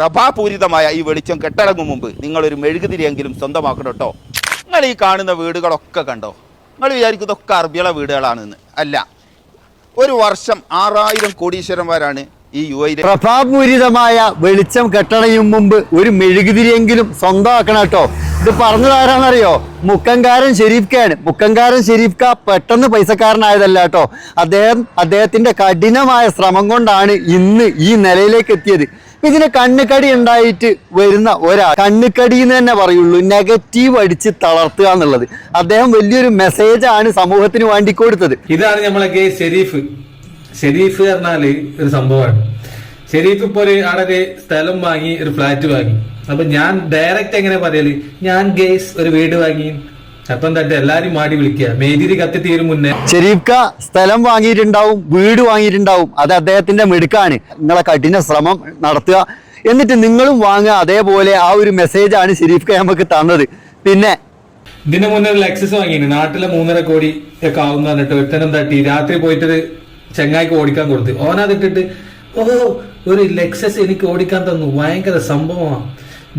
പ്രഭാപൂരിതമായ ഈ വെളിച്ചം കെട്ടടങ്ങും മുമ്പ് നിങ്ങളൊരു മെഴുകുതിരിയെങ്കിലും സ്വന്തമാക്കണം കേട്ടോ. നിങ്ങൾ ഈ കാണുന്ന വീടുകളൊക്കെ കണ്ടോ? നിങ്ങൾ വിചാരിക്കുന്നതൊക്കെ അറബികളെ വീടുകളാണെന്ന്. അല്ല ഒരു വർഷം ആറായിരം കോടീശ്വരന്മാരാണ് ഈ യു ഐ പ്രഭാപൂരിതമായ വെളിച്ചം കെട്ടണയും മുമ്പ് ഒരു മെഴുകുതിരിയെങ്കിലും സ്വന്തമാക്കണം കേട്ടോ. ഇത് പറഞ്ഞത് ആരാണെന്നറിയോ? മുക്കങ്കാരൻ ഷെരീഫ്ക്കാണ് മുക്കങ്കാരൻ ഷെരീഫ്ക്ക പെട്ടെന്ന് പൈസക്കാരനായതല്ല കേട്ടോ. അദ്ദേഹം അദ്ദേഹത്തിന്റെ കഠിനമായ ശ്രമം കൊണ്ടാണ് ഇന്ന് ഈ നിലയിലേക്ക് എത്തിയത്. ഇതിന് കണ്ണുകടി ഉണ്ടായിട്ട് വരുന്ന ഒരാൾ. കണ്ണുകടി എന്ന് തന്നെ പറയുള്ളൂ. നെഗറ്റീവ് അടിച്ച് തളർത്തുക എന്നുള്ളത്. അദ്ദേഹം വലിയൊരു മെസ്സേജാണ് സമൂഹത്തിന് വേണ്ടി കൊടുത്തത്. ഇതാണ് നമ്മളെ നമ്മളൊക്കെ ഷെരീഫ്. ഷെരീഫ് പറഞ്ഞാൽ ഒരു സംഭവമാണ്. ഷെരീഫ് ഇപ്പൊ ഒരു അവിടെ ഒരു സ്ഥലം വാങ്ങി ഒരു ഫ്ലാറ്റ് വാങ്ങി. അപ്പൊ ഞാൻ ഡയറക്റ്റ് എങ്ങനെ പറയൽ? ഞാൻ ഗേസ് ഒരു വീട് വാങ്ങി. അപ്പം തട്ട് എല്ലാരും മാടി വിളിക്കുക. മേജിരി കത്തി തീരും മുന്നേ. ഷെരീഫ് ഖാ സ്ഥലം വാങ്ങിയിട്ടുണ്ടാവും വീട് വാങ്ങിയിട്ടുണ്ടാവും. അത് അദ്ദേഹത്തിന്റെ മിടുക്കാണ്. നിങ്ങളെ കഠിന ശ്രമം നടത്തുക. എന്നിട്ട് നിങ്ങളും വാങ്ങുക. അതേപോലെ ആ ഒരു മെസ്സേജ് ആണ് ഖാ നമുക്ക് തന്നത്. പിന്നെ ഇതിന് മുന്നേ ഒരു ലക്സസ് വാങ്ങിയിരുന്നു നാട്ടിലെ മൂന്നര കോടി ഒക്കെ ആവുന്ന എന്നിട്ട് ഒരുത്തനം തട്ടി രാത്രി പോയിട്ട് ചെങ്ങായിക്ക് ഓടിക്കാൻ കൊടുത്തു. ഓനതിട്ടിട്ട് ഓ ഒരു ലെക്സസ് എനിക്ക് ഓടിക്കാൻ തന്നു. ഭയങ്കര സംഭവമാണ്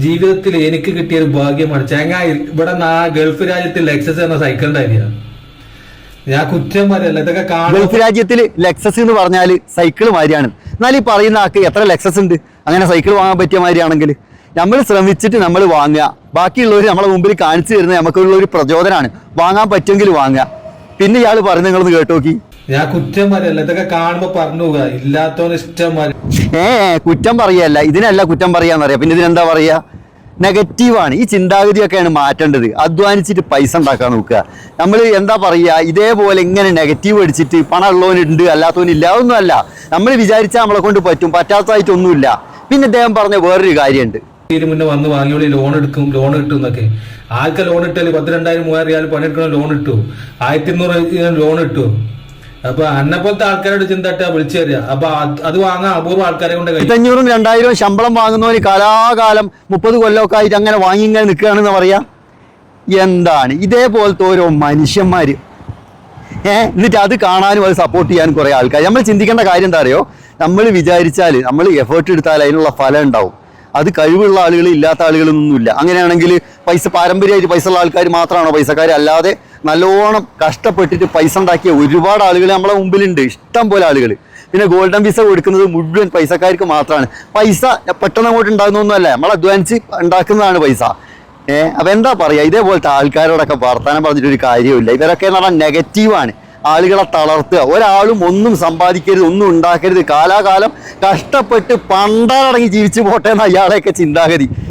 ജീവിതത്തിൽ എനിക്ക് കിട്ടിയ ഒരു ഭാഗ്യമാണ്. ചെങ്ങായി ഇവിടെ നാ ഗൾഫ് രാജ്യത്തിൽ ലെക്സസ് എന്ന സൈക്കിൾ ഉണ്ടായിരുന്നു ഞാൻ കുറ്റം പറയല്ല. ഇതൊക്കെ ഗൾഫ് രാജ്യത്തിൽ ലെക്സസ് എന്ന് പറഞ്ഞാൽ സൈക്കിൾ മാതിരിയാണ്. എന്നാൽ ഈ പറയുന്ന ആൾക്ക് എത്ര ലെക്സസ് ഉണ്ട്? അങ്ങനെ സൈക്കിൾ വാങ്ങാൻ പറ്റിയ മാതിരിയാണെങ്കിൽ നമ്മൾ ശ്രമിച്ചിട്ട് നമ്മൾ വാങ്ങുക. ബാക്കിയുള്ളവർ നമ്മളെ മുമ്പിൽ കാണിച്ചു തരുന്നത് നമുക്കുള്ള ഒരു പ്രചോദനമാണ്. വാങ്ങാൻ പറ്റുമെങ്കിൽ വാങ്ങുക. പിന്നെ ഇയാൾ പറയുന്നത് നിങ്ങളൊന്ന് കേട്ടു നോക്കി ഞാൻ കുറ്റം പറയല്ല ഇതൊക്കെ കാണുമ്പോ പറഞ്ഞു പോവുക ഇല്ലാത്തവന് ഇഷ്ടം ഏ കുറ്റം പറയല്ല. ഇതിനല്ല കുറ്റം പറയാന്നറിയാം. പിന്നെ ഇതിനെന്താ പറയാ? നെഗറ്റീവാണ്. ഈ ചിന്താഗതിയൊക്കെയാണ് മാറ്റേണ്ടത്. അധ്വാനിച്ചിട്ട് പൈസ ഉണ്ടാക്കാൻ നോക്കുക. നമ്മൾ എന്താ പറയുക ഇതേപോലെ ഇങ്ങനെ നെഗറ്റീവ് അടിച്ചിട്ട് പണം ഉള്ളവനുണ്ട് അല്ലാത്തവനില്ല. അതൊന്നുമല്ല. നമ്മൾ വിചാരിച്ചാൽ നമ്മളെ കൊണ്ട് പറ്റും. പറ്റാത്തതായിട്ടൊന്നുമില്ല. പിന്നെ അദ്ദേഹം പറഞ്ഞ വേറൊരു കാര്യമുണ്ട്. മുന്നേ വന്ന് വാങ്ങിയോളി ലോൺ എടുക്കും ലോൺ കിട്ടും എന്നൊക്കെ. ആൾക്ക് ലോൺ ഇട്ടാൽ പത്ത് രണ്ടായിരം മൂവായിരം റിയാൽ പണിയെടുക്കണ ലോൺ ഇട്ടു. ആയിരത്തി ഇരുന്നൂറ് ലോൺ ഇട്ടു. അപ്പൊ അന്നെ പോലത്തെ ആൾക്കാരോട് ചിന്തട്ട വിളിച്ചു തരിക അപ്പൊ അത് വാങ്ങാൻ അപൂർവ ആൾക്കാരെ കൊണ്ട് അഞ്ഞൂറും രണ്ടായിരവും ശമ്പളം വാങ്ങുന്നവന് കലാകാലം മുപ്പത് കൊല്ലമൊക്കെ ആയിട്ട് അങ്ങനെ വാങ്ങി ഇങ്ങനെ നിൽക്കുകയാണെന്ന് പറയാ? എന്താണ്? ഇതേപോലത്തെ ഓരോ മനുഷ്യന്മാര്. ഏഹ് എന്നിട്ട് അത് കാണാനും അത് സപ്പോർട്ട് ചെയ്യാനും കുറെ ആൾക്കാർ നമ്മൾ ചിന്തിക്കേണ്ട കാര്യം എന്താ അറിയോ? നമ്മൾ വിചാരിച്ചാൽ നമ്മൾ എഫേർട്ട് എടുത്താൽ അതിനുള്ള ഫലം ഉണ്ടാവും. അത് കഴിവുള്ള ആളുകൾ ഇല്ലാത്ത ആളുകളൊന്നുമില്ല. അങ്ങനെയാണെങ്കിൽ പൈസ പാരമ്പര്യമായിട്ട് പൈസ ഉള്ള ആൾക്കാർ മാത്രമാണോ പൈസക്കാർ അല്ലാതെ നല്ലോണം കഷ്ടപ്പെട്ടിട്ട് പൈസ ഉണ്ടാക്കിയ ഒരുപാട് ആളുകൾ നമ്മളെ മുമ്പിലുണ്ട്. ഇഷ്ടം പോലെ ആളുകൾ പിന്നെ ഗോൾഡൻ വിസ കൊടുക്കുന്നത് മുഴുവൻ പൈസക്കാർക്ക് മാത്രമാണ് പൈസ പെട്ടെന്ന് അങ്ങോട്ട് ഉണ്ടാകുന്നൊന്നുമല്ല നമ്മൾ അധ്വാനിച്ച് ഉണ്ടാക്കുന്നതാണ് പൈസ. ഏഹ് അപ്പൊ എന്താ പറയാ? ഇതേപോലത്തെ ആൾക്കാരോടൊക്കെ വർത്താനം പറഞ്ഞിട്ട് ഒരു കാര്യമില്ല ഇവരൊക്കെ എന്ന് പറഞ്ഞാൽ നെഗറ്റീവാണ് ആളുകളെ തളർത്തുക. ഒരാളും ഒന്നും സമ്പാദിക്കരുത് ഒന്നും ഉണ്ടാക്കരുത്. കാലാകാലം കഷ്ടപ്പെട്ട് പണ്ടാറടങ്ങി ജീവിച്ചു പോട്ടെ എന്ന അയാളെയൊക്കെ ചിന്താഗതി.